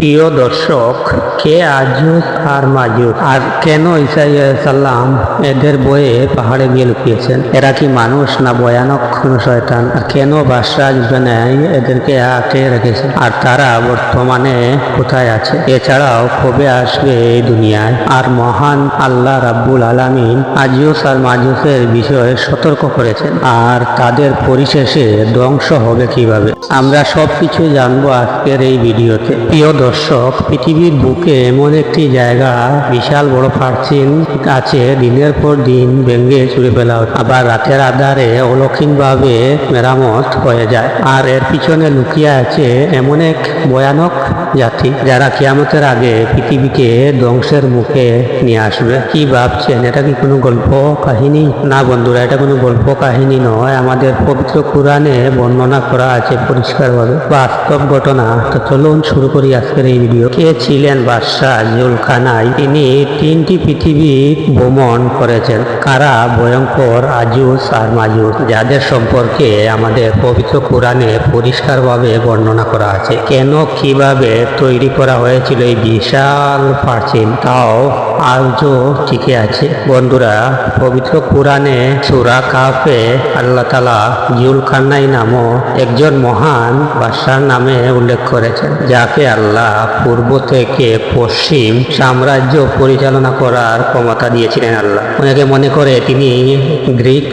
প্রিয় দর্শক, কে আজুস আর মাজুস আর কেন ইসাই সাল্লাম এদের বয়ে পাহাড়ে গিয়ে লুকিয়েছেন? এরা কি মানুষ না ভয়ানক কোনো শয়তান? আর কেন বাদশাহ বানাই এদেরকে আটকে রেখেছে? আর তারা বর্তমানে কোথায় আছে? এছাড়াও কবে আসবে এই দুনিয়ায়? আর মহান আল্লাহ রাব্বুল আলামিন আজিউস আর মাজুসের বিষয়ে সতর্ক করেছেন। আর তাদের পরিশেষে ধ্বংস হবে কীভাবে? আমরা সবকিছু জানব আজকের এই ভিডিওতে। প্রিয় দর্শক, পৃথিবীর বুকে এমন একটি জায়গা, বিশাল বড় প্রাচীন আছে, দিনের পর দিন ভেঙ্গে চুরে ফেলা আবার রাতের আধারে অলৌকিকভাবে মেরামত হয়ে যায়। আর এর পিছনে লুকিয়ে আছে এমন এক ভয়ানক জাতি, যারা কিয়ামতের আগে পৃথিবীকে ধ্বংসের মুখে নিয়ে আসবে। কি ভাবছেন? এটা কি কোনো গল্প কাহিনী? না বন্ধুরা, এটা কোনো গল্প কাহিনী নয়। আমাদের পবিত্র কোরআনে বর্ণনা করা আছে পরিষ্কারভাবে। বাস্তব ঘটনা, তো চলুন শুরু করি আজকের এই ভিডিও কে ছিলেন বাদশাহ জুলখানাই তিনি তিনটি পৃথিবী ভ্রমণ করেছেন। কারা? ভয়ঙ্কর আজুস আর মাজুস যাদের সম্পর্কে আমাদের পবিত্র কোরআনে পরিষ্কারভাবে বর্ণনা করা আছে। কেন কীভাবে তৈরি করা হয়েছিল এই বিশাল প্রাচীন? তাও আজও টিকে আছে। বন্ধুরা, পবিত্র কোরআনে সুরা কাফে আল্লাহ তালা জুলখান্নাই নামও একজন মহান বাদশার নামে উল্লেখ করেছেন, যাকে আল্লাহ পূর্ব থেকে পশ্চিম সাম্রাজ্য পরিচালনা করার ক্ষমতা দিয়েছিলেন আল্লাহ। অনেকে মনে করে তিনি গ্রিক